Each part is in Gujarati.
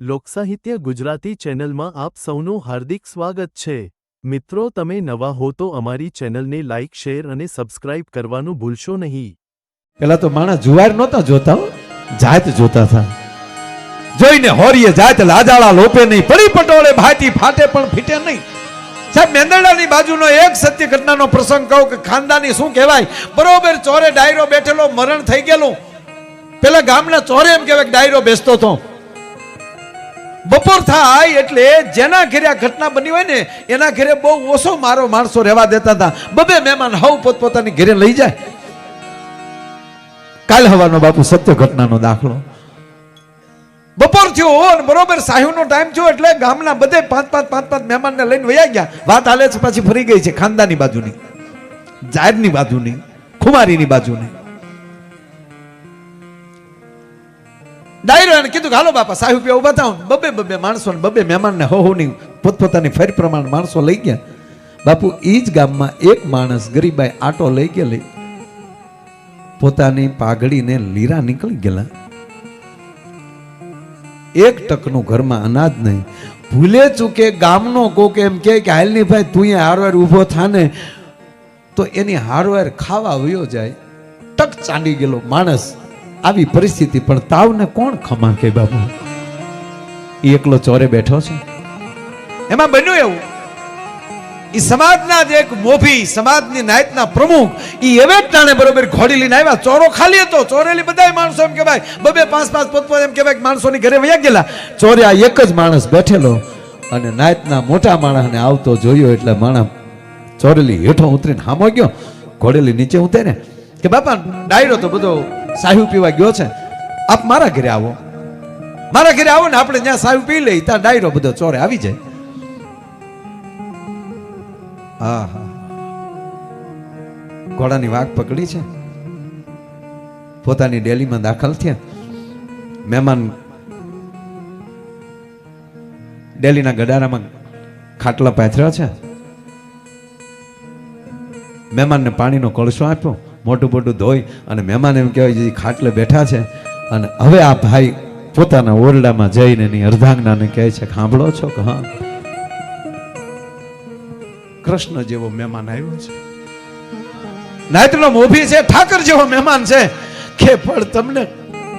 લોકસાહિત્ય ગુજરાતી ચેનલમાં આપ સૌનું હાર્દિક સ્વાગત છે. મિત્રો, તમે નવા હો તો અમારી ચેનલને લાઇક શેર અને સબસ્ક્રાઇબ કરવાનું ભૂલશો નહીં. પેલા તો માણસ જુવાર નહોતા જોતા જાત જોતા હતા. જોઈને હોરીએ જાત લાજાળા લોપે નહીં, પડી પટોળે ભાતી ફાટે પણ ફીટે નહીં. સાહેબ, મેંદરડાની બાજુનો એક સત્ય ઘટનાનો પ્રસંગ કહું કે ખાનદાની શું કહેવાય? બરોબર ચોરે ડાયરો બેઠેલો, મરણ થઈ ગયેલું. પેલા ગામના ચોરે એમ કહેવાય ડાયરો બેસતો હતો બપોર થાય એટલે જેના ઘેરે આ ઘટના બની હોય ને, એના ઘેરે બહુ ઓછો મારો માણસો રહેવા દેતા હતા. બબે મહેમાન હવ પોતપોતાની ઘેરે લઈ જાય. કાલ હવાનો બાપુ સત્ય ઘટનાનો દાખલો. બપોર થયો અને બરોબર સાહેબનો ટાઈમ થયો એટલે ગામના બધે પાંચ પાંચ પાંચ પાંચ મહેમાનને લઈને વયા ગયા. વાત હાલે છે, પછી ફરી ગઈ છે, ખાનદાની બાજુની, જાહેરની બાજુની, ખુમારીની બાજુની. ડાયરો એને કીધું હાલો બાપા, સાહેબ રૂપિયા ઊભા થાવ બબે બબે માણસો ને બબે મહેમાનને હો પોતપોતાની ફેર પ્રમાણે માણસો લઈ ગયા. બાપુ એ જ ગામમાં એક માણસ ગરીબાઈ આટો લઈ ગયેલી. પોતાની પાઘડીને લીરા નીકળી ગયેલા. એક ટકનું ઘરમાં અનાજ નહીં. ભૂલે ચૂકે ગામનો કોક એમ કે હાલની ભાઈ, તું હારવાર ઊભો થાને તો એની હારવાર ખાવા વયો જાય. ટક ચાંડી ગયેલો માણસ. આવી પરિસ્થિતિ, પણ તાવને કોણ ખમા કે બાબુ? એ એકલો ચોરે બેઠો છે. એમાં બન્યું એવું. એ સમાજના જ એક મોભી, સમાજની નાયતના પ્રમુખ એ એવે જ ટાણે બરોબર ઘોડી લઈને આવ્યા. ચોરો ખાલી હતો. ચોરેલી બધા માણસો એમ કહેવાય. બબે પાંચ પાંચ પોત એમ કહેવાય માણસોની ઘરે વયા ગયેલા. ચોરે આ એક જ માણસ બેઠેલો અને નાયતના મોટા માણસને આવતો જોયો એટલે માણસ ચોરેલી હેઠો ઉતરીને હામો ગયો. ઘોડેલી નીચે ઉતરે. કે બાપા, ડાયરો તો બધો સાહુ પીવા ગયો છે. આપ મારા ઘરે આવો. મારા ઘરે આવો ને આપણે જ્યાં સાહુ પી લઈ ત્યાં ડાયરો બધો ચોરે આવી જાય. હા હા ઘોડાની વાઘ પકડી છે. પોતાની ડેલીમાં દાખલ થયા. મહેમાન ડેલીના ગડારામાં ખાટલા પાથર્યા છે. મહેમાનને પાણીનો કળશો આપ્યો. મોટું મોટું ધોઈ અને મહેમાન એમ કહેવાય જે ખાટલે બેઠા છે. અને હવે આ ભાઈ પોતાના ઓરડામાં જઈને એની અર્ધાંગનાને કહે છે સાંભળો છો કે હા? કૃષ્ણ જેવો મહેમાન આવ્યો છે. નાયતનો મોભી છે, ઠાકર જેવો મહેમાન છે. કે પણ તમને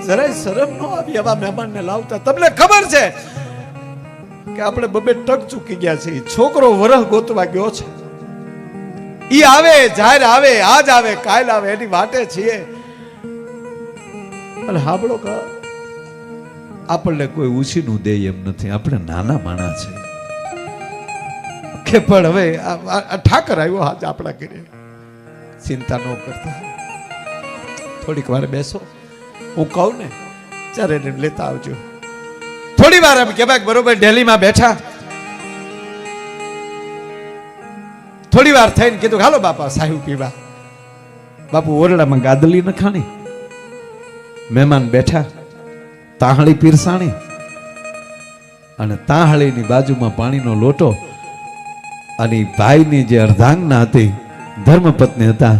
જરાય શરમ ન આવી એવા મહેમાનને લાવતા. તમને ખબર છે કે આપણે બબે ટક ચૂકી ગયા છે છોકરો વરહ ગોતવા ગયો છે. ઈ આવે, જાહેર આવે, આજ આવે, કાલ આવે, એની વાટે છીએ. અને હાબળો કા આપણને કોઈ ઉછીનું દે એમ નથી. આપણે નાના માણા છે. કે પણ હવે આ- ઠાકર આવ્યો આજ આપણા ઘરે. ચિંતા ન કરતા. થોડીક વાર બેસો. હું કહું ને એને લેતા આવજો. થોડી વાર એમ કે બરોબર, ડેલીમાં બેઠા. થોડી વાર થઈને કીધું, હાલો બાપા સાહેબ પીવા. બાપુ ઓરડામાં ગાદલી નખાણી મહેમાન બેઠા, તાહળી પીરસાણી. અને તાહળીની બાજુમાં પાણીનો લોટો અને ભાઈની જે અર્ધાંગના હતી, ધર્મપત્ની હતા,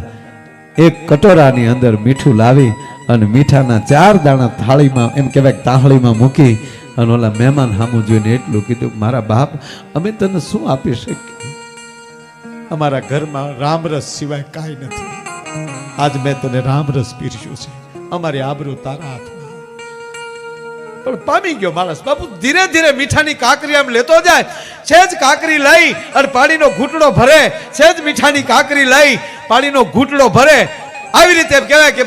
એક કટોરાની અંદર મીઠું લાવી અને મીઠાના ચાર દાણા થાળીમાં, એમ કહેવાય તાહળીમાં મૂકી અને ઓલા મહેમાન સામું જોઈને એટલું કીધું, મારા બાપ, અમે તને શું આપી શકીએ? અમારા ઘરમાં રામરસ સિવાય કાંઈ નથી. આજ મેં તને રામરસ પીરસ્યું છે. અમારી આબરૂ તારા હાથમાં. પણ પામી ગયો માણસ. બાપુ, ધીરે ધીરે મીઠાની કાકરી આમ લેતો જાય. સેજ કાકરી લઈ અને પાણીનો ઘૂંટડો ભરે. સેજ મીઠાની કાકરી લઈ પાણીનો ઘૂંટડો ભરે. આવી રીતે કહેવાય કે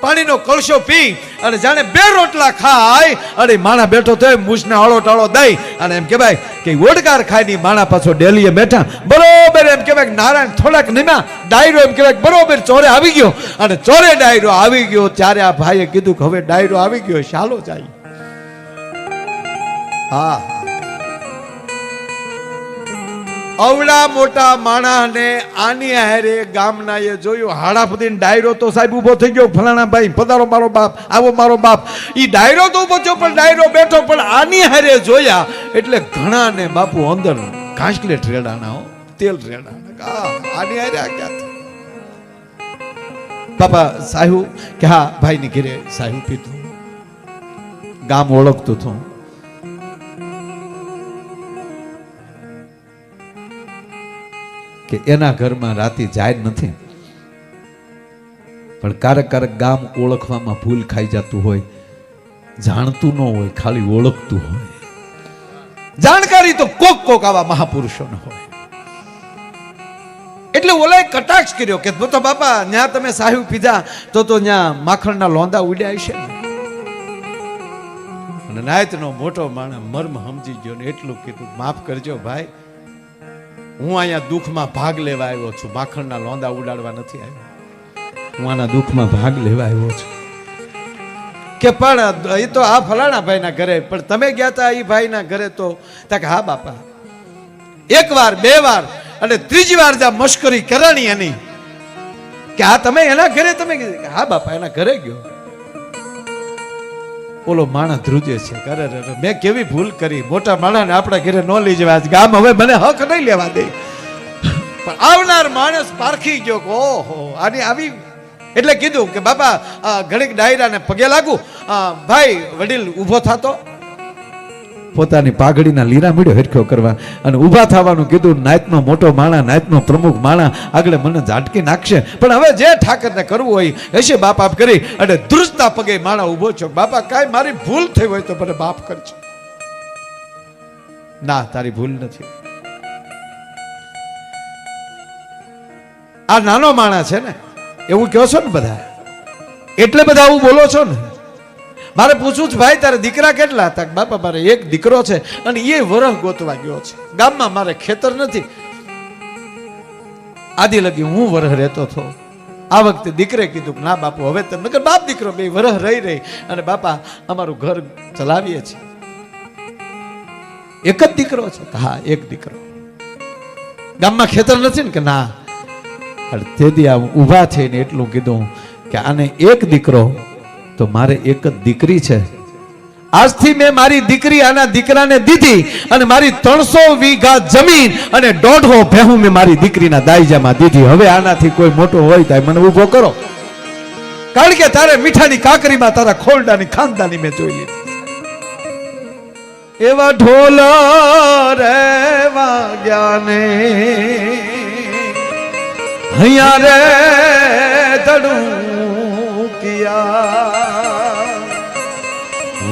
પાણીનો કળશો પી અને જાણે બે રોટલા ખાય અને માણા બેઠો થયો મૂછને હળો ટાળો દઈ. અને એમ કહેવાય કે ઓડકાર ખાયની માણા પાછો ડેલીએ બેઠા. બરોબર, એમ કહેવાય નારાયણ થોડાક નિમા ડાયરો, એમ કહેવાય બરોબર, ચોરે આવી ગયો. અને ચોરે ડાયરો આવી ગયો. ત્યારે આ ભાઈએ કીધું કે હવે ડાયરો આવી ગયો, ચાલો જાય. હા. અવડા મોટા માણાને આની હારે ગામના એ જોયું. હાડાપતિને ડાયરો તો સાહેબ ઊભો થઈ ગયો. ફલાણા ભાઈ, પધારો મારો બાપ, આવો મારો બાપ. એ ડાયરો તો ઊભો થયો, પણ ડાયરો બેઠો, પણ આની હારે જોયા. એટલે ઘણા ને બાપુ અંદર ઘાસલેટ રેડાના હો, તેલ રેડાના. આની હારે આ ક્યાં બાપા, સાહેબ કે હા, ભાઈની ઘેરે સાહેબ પીધું. ગામ ઓળખતું હતું. કે એના ઘરમાં રાતે જાય નથી. પણ ક્યારેક ક્યારેક ગામ ઓળખવામાં ભૂલ ખાઈ જતું હોય, જાણતું ન હોય, ખાલી ઓળખતું હોય. જાણકારી તો કોક કોક આવા મહાપુરુષોને હોય. એટલે ઓલાએ કટાક્ષ કર્યો કે, તો બાપા, ન્યા તમે સાહેબ પીધા, તો તો ન્યા માખણના લોંદા ઉડ્યા છે અને નાયતનો મોટો માણસ મર્મ સમજી ગયો ને એટલું કીધું, માફ કરજો ભાઈ હું અહીંયા દુઃખમાં ભાગ લેવા આવ્યો છું. માખણના લોંદા ઉડાડવા નથી આવ્યો. હું આના દુઃખમાં ભાગ લેવા આવ્યો છું. કે પણ, એ તો આ ફલાણા ભાઈના ઘરે, પણ તમે ગયા હતા એ ભાઈના ઘરે તો કે હા બાપા. એક વાર, બે વાર, અને ત્રીજી વાર જ્યાં મશ્કરી કરવાની એની. કે હા, તમે એના ઘરે, તમે હા બાપા, એના ઘરે ગયો. ઓલો માણસ ધ્રુજે છે. કરે રે રે, મેં કેવી ભૂલ કરી? મોટા માણસને આપણા ઘરે ન લઈ જવા ગામ હવે મને હક નહીં લેવા દે. પણ આવનાર માણસ પારખી ગયો ઓહો આની આવી એટલે કીધું કે બાપા ઘડીક ડાયરાને પગે લાગુ. ભાઈ વડીલ ઊભો થતો. પોતાની પાઘડીના લીરા મીડ્યો હેરખ્યો કરવા અને ઊભા થવાનું કીધું નાયતનો મોટો માણા નાયતનો પ્રમુખ માણા, આગળ મને ઝાટકી નાખશે. પણ હવે જે ઠાકરને કરવું હોય, હશે બાપ આપ કરી, અને ધ્રુજતા પગે માણા ઊભો છો. બાપા, કાંઈ મારી ભૂલ થઈ હોય તો મને બાપ કરજો. ના, તારી ભૂલ નથી. આ નાનો માણા છે ને, એવું કહો છો ને બધા? એટલે બધા આવું બોલો છો ને? મારે પૂછવું છે, ભાઈ, તારે દીકરા કેટલા હતા? બાપા, મારે એક દીકરો છે અને એ વરહ ગોતવા ગયો છે. ગામમાં મારે ખેતર નથી. આદિ લગી હું વરહ રહેતો હતો આ વખતે દીકરે કીધું કે, ના, બાપુ, હવે તમે કે બાપ દીકરો, બે વરહ રહી રહી અને બાપા, અમારું ઘર ચલાવીએ છીએ. એક જ દીકરો છે? હા, એક દીકરો. ગામમાં ખેતર નથી ને કે ના? તેથી આ ઊભા થઈને એટલું કીધું કે આને એક દીકરો તો મારે એક જ દીકરી છે. આજથી મેં મારી દીકરી આના દીકરાને દીધી અને મારી ત્રણસો વીઘા જમીન અને દોઢો ભેહું મેં મારી દીકરીના દાયજામાં દીધી. હવે આનાથી કોઈ મોટો હોય તો મને ઊભો કરો. કારણ કે તારે મીઠાની કાકરીમાં તારા ખોરડાની ખાનદાની મેં જોઈ લીધી. એવા ઢોલ રે વાગ્યાને અહીંયા રે તડુકિયા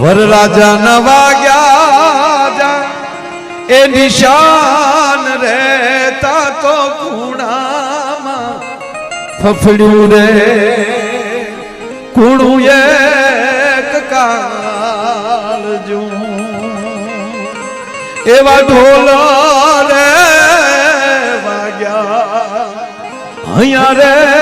વરરાજા નવા ગયા જા એ નિશાન રહેતા તો કુણામાં ફફડ્યું રે કુણું એક કાળજું એવા ઢોલ રે વાગ્યા અહીંયા રે